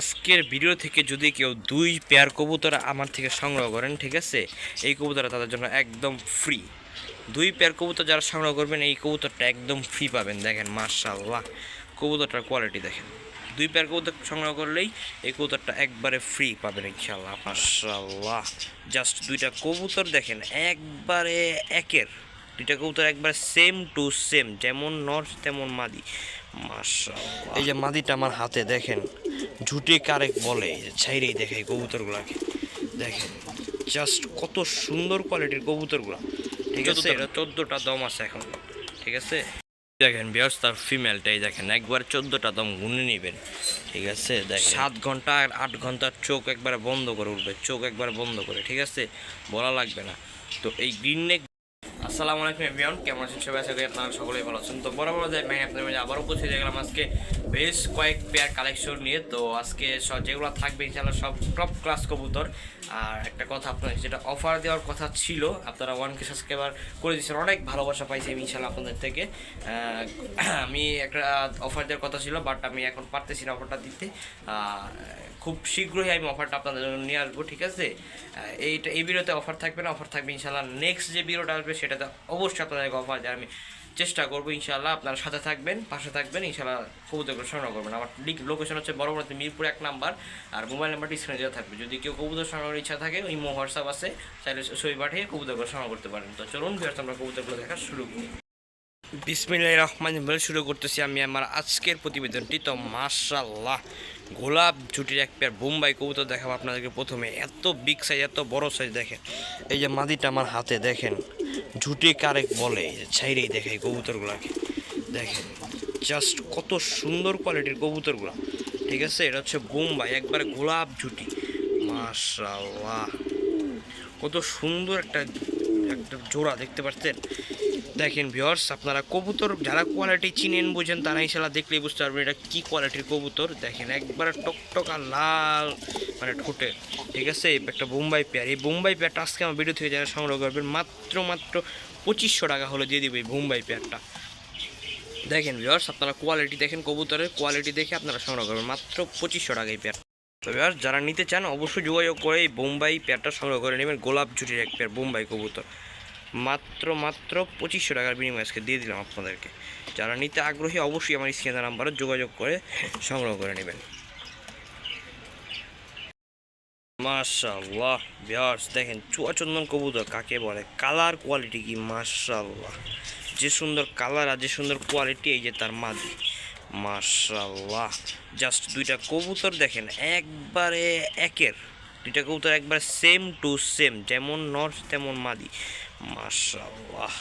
আজকের ভিডিও থেকে যদি কেউ দুই পেয়ার কবুতর আমার থেকে সংগ্রহ করেন, ঠিক আছে? এই কবুতরটা তাদের জন্য একদম ফ্রি দুই পেয়ার কবুতর যারা সংগ্রহ করবেন, এই কবুতরটা একদম ফ্রি পাবেন। দেখেন মার্শাল্লাহ কবুতরটার কোয়ালিটি দেখেন। দুই পেয়ার কবুতর সংগ্রহ করলেই এই কবুতরটা একবারে ফ্রি পাবেন ইনশাল্লাহ মার্শাল্লাহ জাস্ট দুইটা কবুতর দেখেন, একবারে একের। দুইটা কবুতর একবার সেম টু সেম যেমন নর তেমন মাদি। মাশাআল্লাহ। এই যে মাদিটা আমার হাতে, দেখেন। ঝুটে কারেক বলে ছাইরেই দেখে কবুতরগুলাকে। দেখেন জাস্ট কত সুন্দর কোয়ালিটির কবুতরগুলা। ঠিক আছে? এটা চোদ্দোটা দম আছে এখন। ঠিক আছে? দেখেন ব্যবস্থার ফিমেলটাই দেখেন একবার চোদ্দোটা দম গুনে নেবেন। ঠিক আছে? দেখ সাত ঘণ্টা আর আট ঘণ্টার চোখ একবারে বন্ধ করে উঠবে চোখ একবার বন্ধ করে ঠিক আছে? বলা লাগবে না। তো এই গ্রিন নেক আসসালামু আলাইকুম এভরিওয়ান, কেমন আছেন সবাই? আশা করি আপনারা সকলেই ভালো আছেন। তো বরাবর যাই আমি আপনাদের মাঝে আবার উপস্থিত হয়ে গেলাম আজকে বেশ কয়েক পেয়ার কালেকশন নিয়ে। তো আজকে সব যেগুলো থাকবে ইনশাল্লাহ সব টপ ক্লাস কবুতর। আর একটা কথা আপনাদের যেটা অফার দেওয়ার কথা ছিল, আপনারা ওয়ান কে সাবস্ক্রাইবার করে দিয়েছেন, অনেক ভালোবাসা পাইছি আমি ইনশাআল্লাহ আপনাদের থেকে। আমি একটা অফার দেওয়ার কথা ছিল বাট আমি এখন পারতেছি না অফারটা দিতে। খুব শীঘ্রই আমি অফারটা আপনাদের জন্য নিয়ে আসব, ঠিক আছে? এইটা, এই ভিডিওতে অফার থাকবে না অফার থাকবে ইনশাল্লাহ নেক্সট যে ভিডিওটা আসবে, সেটাতে অবশ্যই আপনাদেরকে অফার দেওয়ার আমি চেষ্টা করব ইনশাল্লাহ আপনারা সাথে থাকবেন, পাশে থাকবেন ইনশাল্লাহ কবুতরগুলো সংগ্রহ করবেন। আমার লিক লোকেশন হচ্ছে বড় বড় মিরপুর এক নাম্বার, আর মোবাইল নাম্বারটি স্ক্রিনে দেওয়া থাকবে। যদি কেউ কবুতর সংগ্রহের ইচ্ছা থাকে, ওই মো হোয়াটসঅ্যাপ আছে, চাইলে ছবি পাঠিয়ে কবুতরগুলো সংগ্রহ করতে পারেন। তো চলুন, ভিউয়ার্স, আমরা কবুতরগুলো দেখা শুরু করি। বিসমিল্লাহ রহমান শুরু করতেছি আমি আমার আজকের প্রতিবেদনটি। তো মার্শাল্লাহ গোলাপ জুটির এক পেয়ার বোম্বাই কবুতর দেখাবো আপনাদেরকে প্রথমে। এত বিগ সাইজ এত বড় সাইজ দেখেন। এই যে মাদিটা আমার হাতে, দেখেন। ঝুটি কারেক বলে ছাইরেই দেখে এই কবুতরগুলোকে। দেখেন জাস্ট কত সুন্দর কোয়ালিটির কবুতরগুলো। ঠিক আছে? এটা হচ্ছে বোম্বাই, একবারে গোলাপ জুটি মার্শাল্লাহ কত সুন্দর একটা একটা জোড়া, দেখতে পাচ্ছেন? দেখেন ভিওর্স আপনারা কবুতর যারা কোয়ালিটি চিনেন, বুঝেন, তারা ইনশাল্লাহ দেখলেই বুঝতে পারবেন এটা কী কোয়ালিটির কবুতর। দেখেন একবারে টকটকা লাল মানে ঠোঁটে, ঠিক আছে? একটা বোম্বাই পেয়ার এই বোম্বাই পেয়ারটা আজকে আমার ভিডিও থেকে যারা সংগ্রহ করবেন, মাত্র মাত্র পঁচিশশো টাকা হলে দিয়ে দিবে এই বোম্বাই পেয়ারটা দেখেন ভিওর্স আপনারা কোয়ালিটি দেখেন কবুতরের কোয়ালিটি দেখে আপনারা সংগ্রহ করবেন। মাত্র পঁচিশশো টাকা এই পেয়ার তো এবার যারা নিতে চান, অবশ্যই যোগাযোগ করে এই বোম্বাই পেয়ারটা সংগ্রহ করে নেবেন। গোলাপ জুটির এক পেয়ার বোম্বাই কবুতর। মাত্র মাত্র পঁচিশশো টাকার বিনিময়ে আজকে দিয়ে দিলাম আপনাদেরকে। যারা নিতে আগ্রহী, অবশ্যই আমার স্ক্রিনের নাম্বারে যোগাযোগ করে সংগ্রহ করে নেবেন। মাশাল্লাহ বিয়ার্স দেখেন চুয়াচন্দন কবুতর কাকে বলে? কালার কোয়ালিটি কি মাশাল্লাহ যে সুন্দর কালার আর যে সুন্দর কোয়ালিটি, এই যে তার মাদি। মাশাল্লাহ জাস্ট দুইটা কবুতর দেখেন, একবারে একের। দুইটা কবুতর একবারে সেম টু সেম যেমন নর তেমন মাদি। মাশাল্লাহ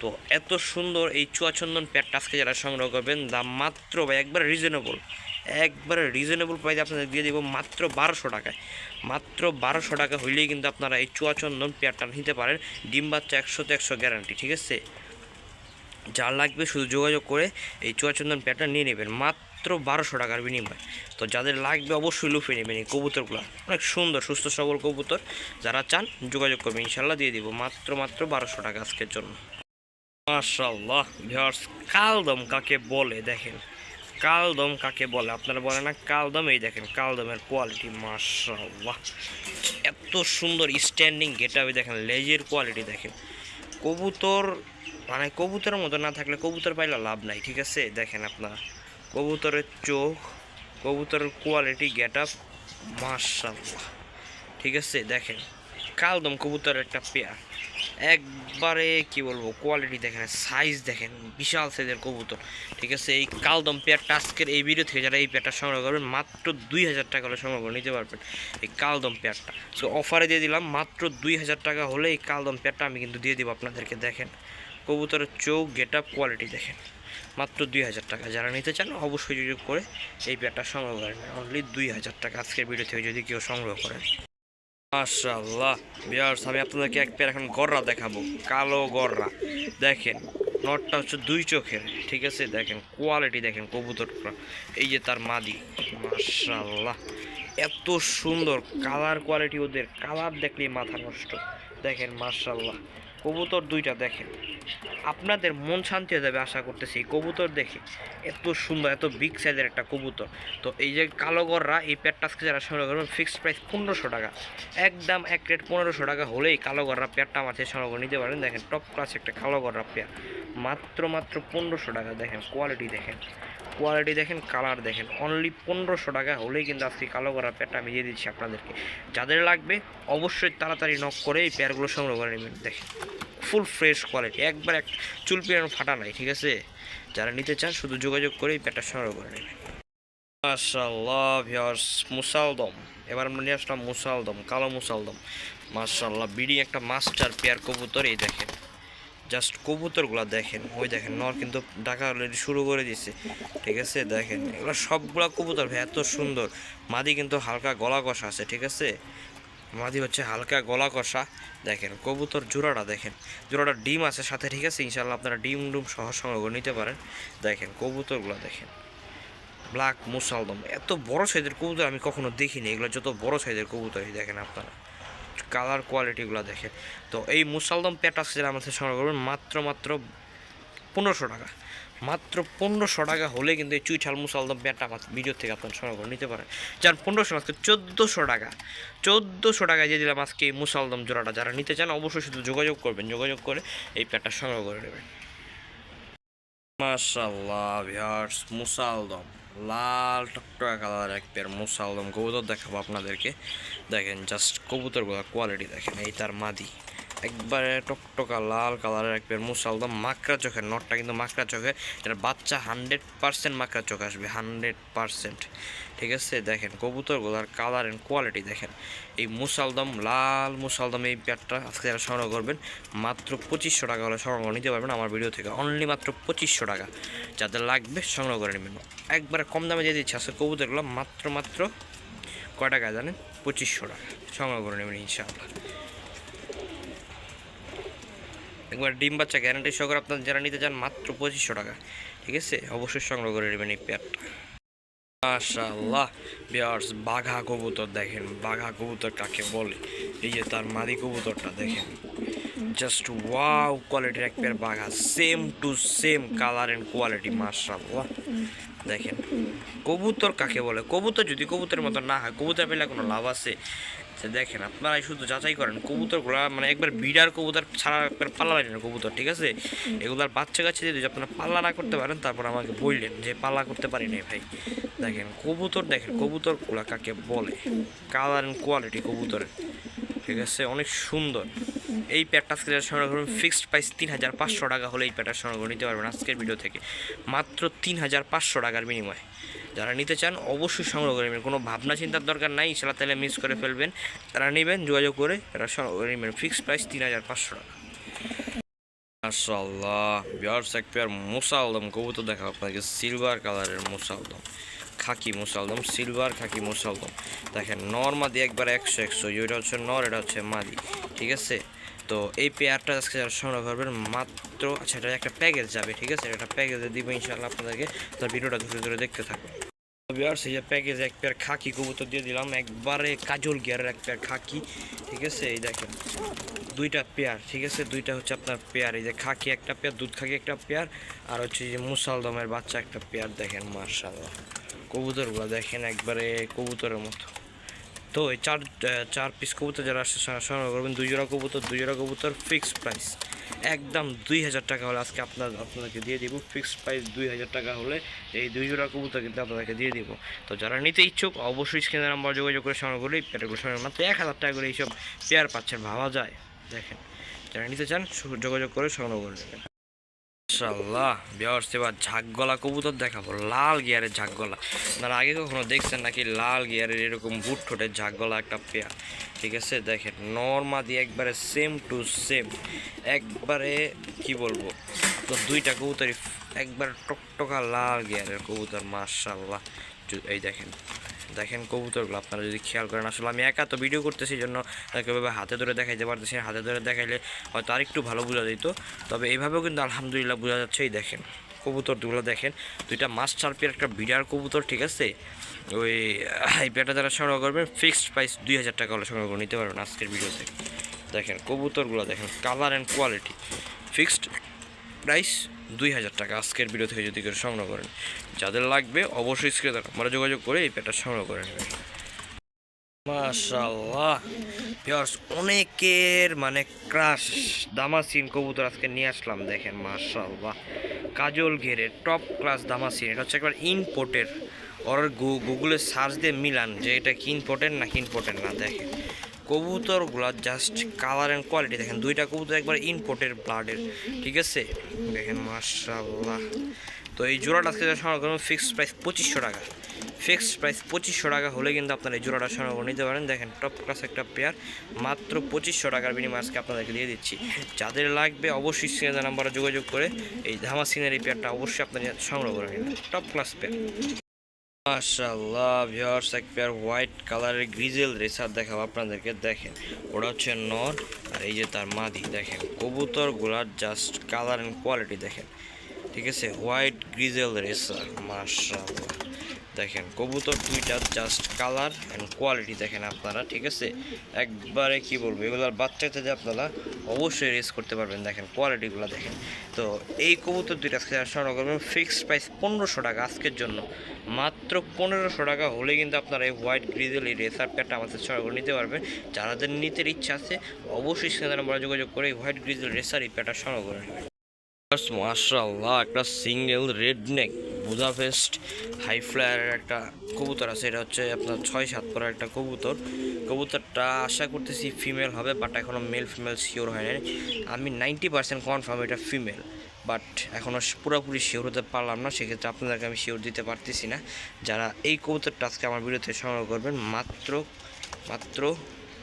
তো এত সুন্দর এই চুয়াচন্দন প্যাটটা আজকে যারা সংগ্রহ করবেন দাম মাত্র বা একবারে রিজনেবল একবারে রিজনেবল প্রাইসে আপনাদের দিয়ে দেবো মাত্র বারোশো টাকায়। মাত্র বারোশো টাকা হইলেই কিন্তু আপনারা এই চুয়াচন্দন পেয়ারটা নিতে পারেন, ডিম বাচ্চা একশোতে একশো গ্যারান্টি ঠিক আছে? যা লাগবে শুধু যোগাযোগ করে এই চুয়াচন্দন প্যাটটা নিয়ে নেবেন। মাত্র বারোশো টাকার বিনিময়। তো যাদের লাগবে অবশ্যই লুফে নেবেন এই কবুতরগুলো। অনেক সুন্দর, সুস্থ সবল কবুতর। যারা চান যোগাযোগ করবেন ইনশাল্লাহ দিয়ে দিব। মাত্র মাত্র বারোশো টাকা আজকের জন্য। মাশাল্লাহ ভিউয়ার্স কালদম কাকে বলে দেখেন। কালদম কাকে বলে? আপনারা বলে না, কালদম, এই দেখেন, কালদমের কোয়ালিটি মাশাল্লাহ এত সুন্দর স্ট্যান্ডিং গেট দেখেন লেজের কোয়ালিটি দেখেন। কবুতর মানে কবুতরের মতো না থাকলে কবুতর পাইলে লাভ নাই, ঠিক আছে? দেখেন আপনারা। কবুতরের চোখ, কবুতরের কোয়ালিটি গেট আপ মাশাল্লাহ ঠিক আছে, দেখেন, কালদম কবুতরের একটা পেয়ার একবারে কি বলব কোয়ালিটি দেখেন সাইজ দেখেন, বিশাল সাইজের কবুতর। ঠিক আছে, এই কালদম পেয়ারটা আজকের এই ভিডিও থেকে যারা এই পেয়ারটা সংগ্রহ করবেন, মাত্র দুই হাজার টাকা হলে সংগ্রহ করে নিতে পারবেন এই কালদম পেয়ারটা সো অফারে দিয়ে দিলাম, মাত্র দুই হাজার টাকা হলে এই কালদম পেয়ারটা আমি কিন্তু দিয়ে দিব আপনাদেরকে, দেখেন। কবুতরের চোখ গেট আপ কোয়ালিটি দেখেন। মাত্র দুই হাজার টাকা। যারা নিতে চান, অবশ্যই যোগাযোগ করে এই পেয়ারটা সংগ্রহ করেন অনলি দুই হাজার টাকা আজকের ভিডিও থেকে যদি কেউ সংগ্রহ করেন মাশাল্লাহ বিয়ার্স আমি আপনাদেরকে এক পেয়ার এখন গররা দেখাবো। কালো গররা। দেখেন, নটটা হচ্ছে দুই চোখের। ঠিক আছে? দেখেন কোয়ালিটি দেখেন কবুতরটা। এই যে তার মাদি। মাশাল্লাহ এত সুন্দর। কালার কোয়ালিটি ওদের। কালার দেখলেই মাথা নষ্ট। দেখেন মাশাল্লাহ কবুতর দুইটা দেখেন। আপনাদের মন শান্তি হয়ে যাবে আশা করতেছি। এই কবুতর দেখে এত সুন্দর, এত বিগ সাইজের একটা কবুতর। তো এই যে কালো গররা এই পেয়ারটা আজকে যারা সংগ্রহ করবেন ফিক্সড প্রাইস পনেরোশো টাকা। একদম এক রেট পনেরোশো টাকা হলেই কালো গররা পেয়ারটা আমার সংগ্রহ নিতে পারেন। দেখেন টপ ক্লাস একটা কালো গররা পেয়ার। মাত্র মাত্র পনেরোশো টাকা, দেখেন কোয়ালিটি দেখেন। কোয়ালিটি দেখেন কালার দেখেন। অনলি পনেরোশো টাকা হলেই কিন্তু আজকে কালো করা পেয়ারটা আমি দিয়ে দিচ্ছি আপনাদেরকে। যাদের লাগবে, অবশ্যই তাড়াতাড়ি নক করে এই পেয়ারগুলো সংগ্রহ করে নেবেন। দেখেন ফুল ফ্রেশ কোয়ালিটি একবার এক চুল পিয়ানো ফাটা নাই, ঠিক আছে? যারা নিতে চান, শুধু যোগাযোগ করে এই পেয়ারটা সংগ্রহ করে নেবেন। মাশাল্লাহ মুসালদম। এবার আমরা নিয়ে আসলাম মুসালদম, কালো মুসালদম। মাশাল্লাহ বিডি একটা মাস্টার পেয়ার কবুতর, এই দেখেন। জাস্ট কবুতরগুলো দেখেন। ওই দেখেন, নর কিন্তু ডাকা অলরেডি শুরু করে দিছে। ঠিক আছে, দেখেন, এগুলো সবগুলা কবুতর ভাই, এত সুন্দর। মাদি কিন্তু হালকা গলা কষা আছে, ঠিক আছে? মাদি হচ্ছে হালকা গলা কষা। দেখেন, কবুতর জোড়াটা দেখেন, জোড়াটা ডিম আছে সাথে, ঠিক আছে? ইনশাল্লাহ আপনারা ডিম ডুম সহ সংগ্রহ নিতে পারেন। দেখেন, কবুতরগুলো দেখেন। ব্ল্যাক মুসালদম, এত বড় সাইজের কবুতর আমি কখনো দেখিনি। এগুলো যত বড় সাইজের কবুতরই দেখেন আপনারা। কালার কোয়ালিটিগুলো দেখে তো এই মুসালদম প্যাটাস সেটা আমাদের সংগ্রহ করবেন, মাত্র মাত্র পনেরোশো টাকা। মাত্র পনেরোশো টাকা হলে কিন্তু এই চুইঠাল মুসালদম প্যাটা আমার ভিডিও থেকে আপনার সংগ্রহ করে নিতে পারেন। যার পনেরোশো আজকে চোদ্দোশো টাকা, চোদ্দোশো টাকায় যে দিলাম আজকে এই মুসালদম জোড়াটা। যারা নিতে চান অবশ্যই শুধু যোগাযোগ করবেন, যোগাযোগ করে এই প্যাটটা সংগ্রহ করে নেবেন। মাশাল্লাহ ভিয়ার্স মুসালদম লাল টকটকা কালার এক পেয়ার মুসালদম কবুতর দেখাবো আপনাদেরকে। দেখেন জাস্ট কবুতরগুলো কোয়ালিটি দেখেন, এই তার মাদি। একবারে টকটকা লাল কালারের এক পেয়ার মুসালদম মাকড়া চোখের নটটা কিন্তু মাকড়া চোখে। এটার বাচ্চা হান্ড্রেড পার্সেন্ট মাকড়া চোখ আসবে হান্ড্রেড পার্সেন্ট ঠিক আছে, দেখেন কবুতরগুলোর কালার অ্যান্ড কোয়ালিটি দেখেন। এই মুসালদম লাল মুসালদম এই পেয়ারটা আজকে যারা সংগ্রহ করবেন, মাত্র পঁচিশশো টাকা হলে সংগ্রহ নিতে পারবেন আমার ভিডিও থেকে। অনলি মাত্র পঁচিশশো টাকা। যাদের লাগবে সংগ্রহ করে নেবেন। একবারে কম দামে দিয়ে দিচ্ছে আজকে কবুতরগুলো, মাত্র মাত্র কয় টাকায় জানেন? পঁচিশশো টাকা। সংগ্রহ করে নেবেন ইনশাআল্লাহ। একবার ডিম বাচ্চা গ্যারান্টি সহকারে আপনার যারা নিতে চান মাত্র পঁচিশশো টাকা। ঠিক আছে? অবশ্যই সংগ্রহ করে নেবেন এই পেয়ারটা। মাশাল্লাহ বিয়ার্স, বাঘা কবুতর দেখেন। বাঘা কবুতর কাকে বলে? এই যে তার মাদি কবুতরটা দেখেন। জাস্ট ওয়াও কোয়ালিটির এক pair Bagha. Same to same colour and quality মাশাল্লাহ দেখেন। কবুতর কাকে বলে? কবুতর যদি কবুতরের মতো না হয়, কবুতর পেলে কোনো লাভ আছে? যে দেখেন আপনারাই শুধু যাচাই করেন কবুতরগুলো মানে একবার বিড়ার কবুতর ছাড়া একবার পাল্লা লাগে না কবুতর ঠিক আছে? এগুলার বাচ্চা কাছে যদি আপনারা পাল্লা না করতে পারেন তারপর আমাকে বললেন যে পাল্লা করতে পারি না ভাই। দেখেন কবুতর দেখেন কবুতরগুলো কাকে বলে? কালার অ্যান্ড কোয়ালিটি কবুতরের ঠিক আছে? অনেক সুন্দর। এই প্যাডটা আজকে সংগ্রহ করবেন ফিক্সড প্রাইস তিন হাজার পাঁচশো টাকা হলে এই প্যাডটা সংগ্রহ নিতে পারবেন আজকের ভিডিও থেকে। মাত্র তিন হাজার পাঁচশো টাকার বিনিময়ে। যারা নিতে চান অবশ্যই সংগ্রহ করে নেবেন। কোনো ভাবনা চিন্তার দরকার নাই সেটা তাহলে মিস করে ফেলবেন। তারা নেবেন, যোগাযোগ করে এটা সংগ্রহ করে নেবেন। ফিক্সড প্রাইস তিন হাজার পাঁচশো টাকা। মাশাল্লাহ বিয়ার্স এক পেয়ার মুসালদম কবুতর দেখা আপনাকে। সিলভার কালারের মুসালদম খাকি মুসালদম সিলভার খাকি মুসালদম দেখেন, নর মাদি একবার একশো একশো এটা হচ্ছে নর, এটা হচ্ছে মাদি। ঠিক আছে? তো এই পেয়ারটা আজকে যারা সংগ্রহ করবেন, মাত্র আচ্ছা এটা একটা প্যাকেজ যাবে, ঠিক আছে? এটা প্যাকেজে দিব ইনশাল্লাহ আপনাদেরকে। তার ভিডিওটা ধরে ধরে দেখতে থাকুন। বিয়ার্স এই যে প্যাকেজ এক পেয়ার খাকি কবুতর দিয়ে দিলাম। একবারে কাজল গিয়ারের এক পেয়ার খাকি, ঠিক আছে? এই দেখেন, দুইটা পেয়ার ঠিক আছে? দুইটা হচ্ছে আপনার পেয়ার এই যে খাকি একটা পেয়ার দুধ খাকি একটা পেয়ার আর হচ্ছে যে মুসালদমের বাচ্চা একটা পেয়ার দেখেন মার্শাল্লাহ কবুতরগুলো দেখেন, একবারে কবুতরের মতো। তো এই চার চার পিস কবুতর যারা সংগ্রহ করবেন। দুই জোড়া কবুতর, দুই জোড়া কবুতর ফিক্সড প্রাইস একদম দুই হাজার টাকা হলে আজকে আপনার, আপনাদেরকে দিয়ে দিব। ফিক্সড প্রাইস দুই হাজার টাকা হলে এই দুই জোড়া কবুতর কিন্তু আপনাদেরকে দিয়ে দিব। তো যারা নিতে ইচ্ছুক, অবশ্যই স্ক্রিনের নাম্বার যোগাযোগ করে সংগ্রহ করে এই সংগ্রহ মাত্র এক হাজার টাকা করে এইসব পেয়ার পাচ্ছেন। ভাবা যায়। দেখেন, যারা নিতে চান যোগাযোগ করে সংগ্রহ করে নেবেন। মাশাল্লাহ বিয়ার সেবার ঝাকগলা কবুতর দেখাবো। লাল গিয়ারের ঝাকগলা। আপনারা আগে কখনো দেখছেন নাকি লাল গিয়ারের এরকম বুট ঠোঁটের ঝাকগলা একটা পেয়ার? ঠিক আছে, দেখেন নর্মাদি একবারে সেম টু সেম একবারে, কি বলব? তো দুইটা কবুতরই একবার টকটকা লাল গিয়ারের কবুতর মাশাল্লাহ এই দেখেন দেখেন কবুতরগুলো, আপনারা যদি খেয়াল করেন, আসলে আমি একা তো ভিডিও করতেছি জন্য তাকে এভাবে হাতে ধরে দেখাইতে পারতেছি হাতে ধরে দেখাইলে হয়তো আরেকটু ভালো বোঝা যেত তবে এইভাবেও কিন্তু আলহামদুলিল্লাহ বোঝা যাচ্ছে, এই দেখেন কবুতরগুলো দেখেন। দুইটা মাস্টার পেয়ার একটা বিডার কবুতর, ঠিক আছে? ওই, এই পেয়ারটা যারা সংগ্রহ করবেন ফিক্সড প্রাইস দুই হাজার টাকা হলে সংগ্রহ নিতে পারবেন আজকের ভিডিওতে। দেখেন কবুতরগুলো দেখেন colour and quality fixed price দুই হাজার টাকা আজকের ভিডিও থেকে যদি কেউ সংগ্রহ করেন। যাদের লাগবে অবশ্যই স্ক্রিনে আমরা যোগাযোগ করে এই পেটা সংগ্রহ করে নেবেন মাশাল্লাহ অনেকের মানে ক্রাশ দামাসিন কবুতর আজকে নিয়ে আসলাম, দেখেন মাশাল্লাহ কাজল ঘেরে টপ ক্লাস দামাসিন এটা হচ্ছে একবার ইনপোর্টের ওর গুগলে সার্চ দিয়ে মিলান যে এটা কি ইনপোর্টের না কি ইনপোর্টের না দেখেন। কবুতরগুলো জাস্ট কালার অ্যান্ড কোয়ালিটি দেখেন। দুইটা কবুতর একবার ইনপোর্টের ব্লাডের ঠিক আছে? দেখেন মাশাল্লাহ তো এই জোড়াটা আজকে সংগ্রহ করুন ফিক্সড প্রাইস পঁচিশশো টাকা। ফিক্সড প্রাইস পঁচিশশো টাকা হলে কিন্তু আপনারা এই জোড়াটা সংগ্রহ করে নিতে পারেন। দেখেন টপ ক্লাস একটা পেয়ার মাত্র পঁচিশশো টাকার বিনিময়ে আজকে আপনাদেরকে দিয়ে দিচ্ছি। যাদের লাগবে অবশ্যই স্ক্রিনে নাম্বারে যোগাযোগ করে এই ধামা সিনের এই পেয়ারটা অবশ্যই আপনারা সংগ্রহ করে টপ ক্লাস পেয়ার মাশাল্লাহ ভিউয়ার্স এক পেয়ার হোয়াইট কালারের গ্রিজেল রেসার দেখাবো আপনাদেরকে, দেখেন। ওটা হচ্ছে নর, আর এই যে তার মাদি, দেখেন। কবুতরগুলার জাস্ট কালার অ্যান্ড কোয়ালিটি দেখেন। ঠিক আছে? হোয়াইট গ্রিজেল রেসার মাশাল্লাহ দেখেন, কবুতর দুইটা জাস্ট কালার অ্যান্ড কোয়ালিটি দেখেন আপনারা, ঠিক আছে? একবারে কি বলব, এগুলোর বাচ্চাতে যে আপনারা অবশ্যই রেস করতে পারবেন, দেখেন কোয়ালিটিগুলো দেখেন। তো এই কবুতর দুইটা আজকে সংগ্রহ করবেন ফিক্সড প্রাইস পনেরোশো টাকা আজকের জন্য। মাত্র পনেরোশো টাকা হলে কিন্তু আপনারা এই হোয়াইট গ্রিজেল এই রেসার প্যাডটা আমাদের সংগ্রহ করে নিতে পারবেন। যাদের নিতে ইচ্ছা আছে, অবশ্যই সেখানে আমরা যোগাযোগ করে এই হোয়াইট গ্রিজেল রেসার এই প্যাডটা সংগ্রহ করে নেবেন। মাশাল্লাহ একটা single red neck Budapest high ফ্লায়ারের একটা কবুতর আছে। এটা হচ্ছে আপনার ছয় সাত পরের একটা কবুতর। কবুতরটা আশা করতেছি ফিমেল হবে বাট এখনও মেল ফিমেল শিওর হয় নাই। আমি নাইনটি পার্সেন্ট কনফার্ম এটা ফিমেল বাট এখনও পুরোপুরি শিওর হতে পারলাম না। সেক্ষেত্রে আপনাদেরকে আমি শিওর দিতে পারতেছি না। যারা এই কবুতরটা আজকে আমার ভিডিওতে সংগ্রহ করবেন, মাত্র মাত্র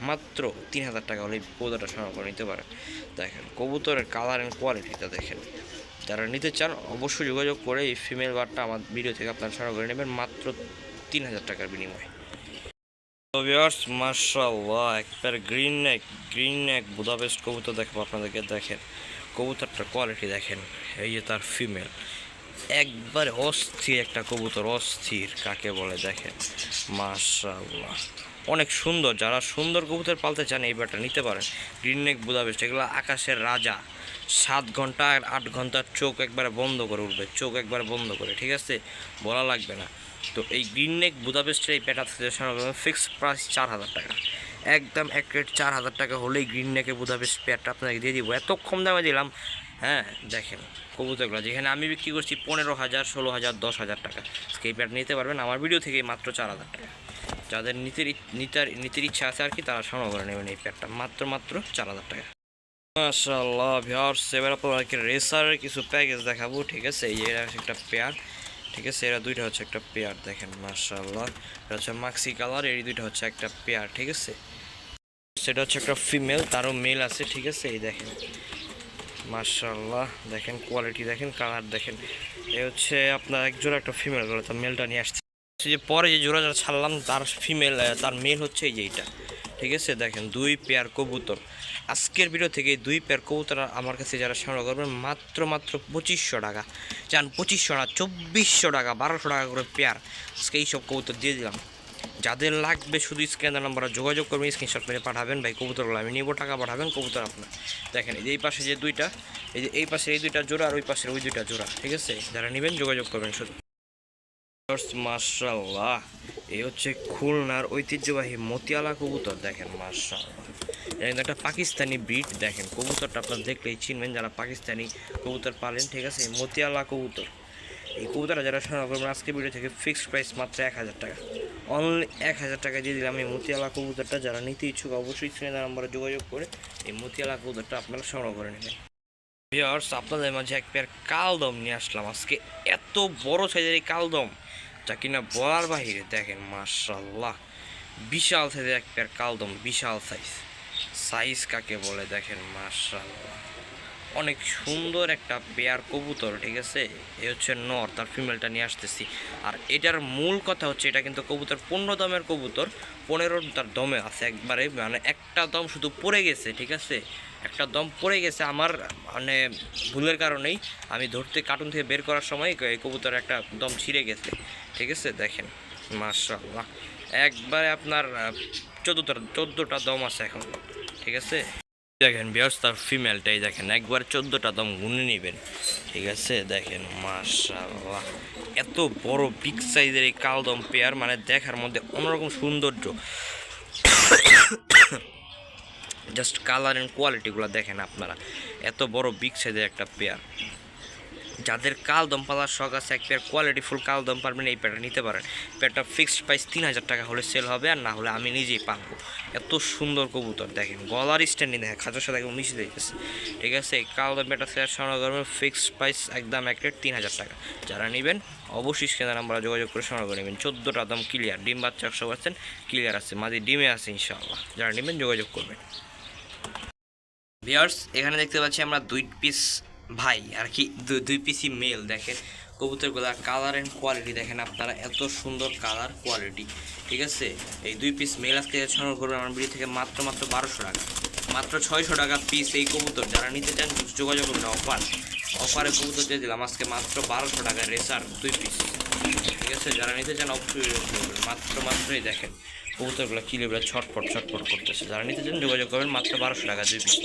মাত্র তিন হাজার টাকা হলে কবুতরটা সংগ্রহ করে নিতে পারেন দেখেন, কবুতরের কালার অ্যান্ড কোয়ালিটিটা দেখেন। যারা নিতে চান, অবশ্যই যোগাযোগ করে এই ফিমেল বারটা আমার ভিডিও থেকে আপনারা সংগ্রহ করে নেবেন, মাত্র তিন হাজার টাকার বিনিময়ে। তো ভিউয়ার্স মাশাআল্লাহ, একবার green neck green neck Budapest কবুতর দেখাবো আপনাদেরকে, দেখেন। কবুতরটার কোয়ালিটি দেখেন, এই যে তার ফিমেল একবারে অস্থির একটা কবুতর, অস্থির, কাকে বলে দেখেন? মাশাআল্লাহ। অনেক সুন্দর, যারা সুন্দর কবুতর পালতে চান এই ব্যাটটা নিতে পারেন। গ্রিন নেক বুদাবেস্ট এগুলো আকাশের রাজা। সাত ঘণ্টা আর আট ঘণ্টার চোখ একবারে বন্ধ করে উঠবে, চোখ একবারে বন্ধ করে, ঠিক আছে? বলা লাগবে না। তো এই গ্রিন নেক বুদাপেস্টের এই প্যাটা ফিক্স প্রাইস চার হাজার টাকা। একদম এক রেট চার হাজার টাকা হলেই গ্রিন নেকের বুদাপেস্ট প্যাটটা আপনাকে দিয়ে দিব। এত কম দামে দিলাম হ্যাঁ দেখেন কবুতরগুলো, যেখানে আমি বিক্রি করছি পনেরো হাজার, ষোলো হাজার, দশ হাজার টাকা। এই প্যাট নিতে পারবেন, আমার ভিডিও থেকে মাত্র চার হাজার টাকা। যাদের নিতের নিতার নিতের ইচ্ছা আছে আর কি, তারা সংগ্রহ করে নেবেন এই প্যাটটা মাত্র মাত্র চার হাজার টাকা। মাশাআল্লাহ ভিউয়ার্স এবার আপনাদেরকে রেসারের কিছু প্যাকেজ দেখাবো, ঠিক আছে? এটা হচ্ছে একটা পেয়ার ঠিক আছে? এরা দুইটা হচ্ছে একটা পেয়ার দেখেন, মাশাআল্লাহ। এটা হচ্ছে মাক্সি কালার এই দুইটা হচ্ছে একটা পেয়ার ঠিক আছে? সেটা হচ্ছে একটা ফিমেল তারও মেল আছে, ঠিক আছে? এই দেখেন, মাশাআল্লাহ, দেখেন কোয়ালিটি দেখেন কালার দেখেন। এই হচ্ছে আপনার এক জোড়া একটা ফিমেল গেলো তার মেলটা নিয়ে আসছে। যে পরে যে জোড়া জোড়া ছাড়লাম, তার ফিমেল তার মেল হচ্ছে এই যে এইটা। ঠিক আছে? দেখেন, দুই পেয়ার কবুতর। আজকের ভিডিও থেকে দুই পেয়ার কবুতর আমার কাছে যারা সংগ্রহ করবেন, মাত্র মাত্র পঁচিশশো টাকা। যান পঁচিশশো না, চব্বিশশো টাকা, বারোশো টাকা করে পেয়ার আজকে এইসব কবুতর দিয়ে দিলাম। যাদের লাগবে শুধু স্ক্যানার নাম্বারে যোগাযোগ করবেন স্ক্রিনশট মেরে পাঠাবেন, ভাই, কবুতরগুলো আমি নিব, টাকা পাঠাবেন, কবুতর আপনার। দেখেন, এই পাশে যে দুইটা, এই যে এই পাশে এই দুইটা জোড়া আর ওই পাশে ওই দুইটা জোড়া। ঠিক আছে? যারা নেবেন, যোগাযোগ করবেন শুধু। মার্শাল্লাহ এই হচ্ছে খুলনার ঐতিহ্যবাহী মতিয়ালা কবুতর, দেখেন মার্শাল্লাহ এটা একটা পাকিস্তানি ব্রিড দেখেন। কবুতরটা আপনারা দেখলেই চিনবেন যারা পাকিস্তানি কবুতর পালেন, ঠিক আছে? মতিয়ালা কবুতর। এই কবুতরটা যারা সংগ্রহ করবেন আজকে ভিডিও থেকে ফিক্সড প্রাইস মাত্র এক হাজার টাকা। অনলি এক হাজার টাকা দিয়ে দিলাম এই মতিয়ালা কবুতরটা। যারা নিতে ইচ্ছুক, অবশ্যই স্ক্রিনে নাম্বারে যোগাযোগ করে এই মতিয়ালা কবুতরটা আপনারা সংগ্রহ করে নেবেন। ভিউয়ার্স আপনাদের মাঝে এক পেয়ার কালদম নিয়ে আসলাম। আজকে এত বড় সাইজের এই কালদম। যা কিনা বলার বাহিরে দেখেন মার্শাল্লাহ বিশাল সাইজের এক পেয়ার কালদম, বিশাল সাইজ সাইজ কাকে বলে দেখেন মার্শাল্লাহ অনেক সুন্দর একটা পেয়ার কবুতর, ঠিক আছে? এ হচ্ছে নর তার ফিমেলটা নিয়ে আসতেছি। আর এটার মূল কথা হচ্ছে, এটা কিন্তু কবুতর পনেরো দমের কবুতর। পনেরো তার দমে আছে একবারে মানে একটা দম শুধু পড়ে গেছে, ঠিক আছে? একটা দম পড়ে গেছে আমার মানে ভুলের কারণেই আমি ধরতে কার্টুন থেকে বের করার সময় কবুতর একটা দম ছিঁড়ে গেছে। ঠিক আছে? দেখেন মাশাল্লাহ একবারে আপনার চোদ্দোটা চোদ্দোটা দম আছে এখন, ঠিক আছে? দেখেন বিয়ার্স তার ফিমেলটাই দেখেন, একবার চোদ্দোটা দম গুনে নেবেন, ঠিক আছে? দেখেন মাশাল্লাহ এত বড় বিগ সাইজের এই কালদম পেয়ার মানে দেখার মধ্যে অন্যরকম সৌন্দর্য। জাস্ট কালার অ্যান্ড কোয়ালিটিগুলো দেখেন আপনারা। এত বড় বিগ সাইজের একটা পেয়ার যাদের কালদম পালার শখ আছে, এক পেয়ার কোয়ালিটি ফুল কালদম পারবেন, এই পেয়ারটা নিতে পারেন। পেয়ারটা ফিক্সড প্রাইস তিন হাজার টাকা হলে সেল হবে, আর না হলে আমি নিজেই পারব এত সুন্দর কবুতর, দেখেন, গলার স্ট্যান্ডিং দেখেন, খাঁচার সাথে একদম মিশে দিতেছে ঠিক আছে, এই কালদম শেয়ার সংগ্রহ করবেন ফিক্সড প্রাইস একদম এক রেট তিন হাজার টাকা। যারা নেবেন, অবশ্যই স্ক্যানার নাম্বার যোগাযোগ করে সংগ্রহ করে নেবেন। চোদ্দোটা দাম ক্লিয়ার ডিম বাচ্চা একশো পার্সেন্ট ক্লিয়ার আছে, মাঝে ডিমে আছে, ইনশাআল্লাহ। যারা নেবেন, যোগাযোগ করবেন। ভিউয়ার্স এখানে দেখতে পাচ্ছি আমরা দুই পিস ভাই, আর কি দুই পিসি মেল দেখেন। কবুতরগুলার কালার অ্যান্ড কোয়ালিটি দেখেন আপনারা, এত সুন্দর কালার কোয়ালিটি ঠিক আছে? এই দুই পিস মেল আজকে সংগ্রহ করবেন আমার বিড়ি থেকে মাত্র মাত্র বারোশো টাকা। মাত্র ছয়শো টাকা পিস এই কবুতর। যারা নিতে চান, যোগাযোগ করবেন অফার অফারে কবুতর দিয়ে দিলাম, আজকে মাত্র বারোশো টাকা রেসার দুই পিস ঠিক আছে? যারা নিতে চান, অবশ্যই মাত্র, মাত্রই দেখেন, কবুতরগুলো কিলোগুলো ছটফট ছটফট করতেছে। যারা নিতে চান, যোগাযোগ করবেন, মাত্র বারোশো টাকা দুই পিস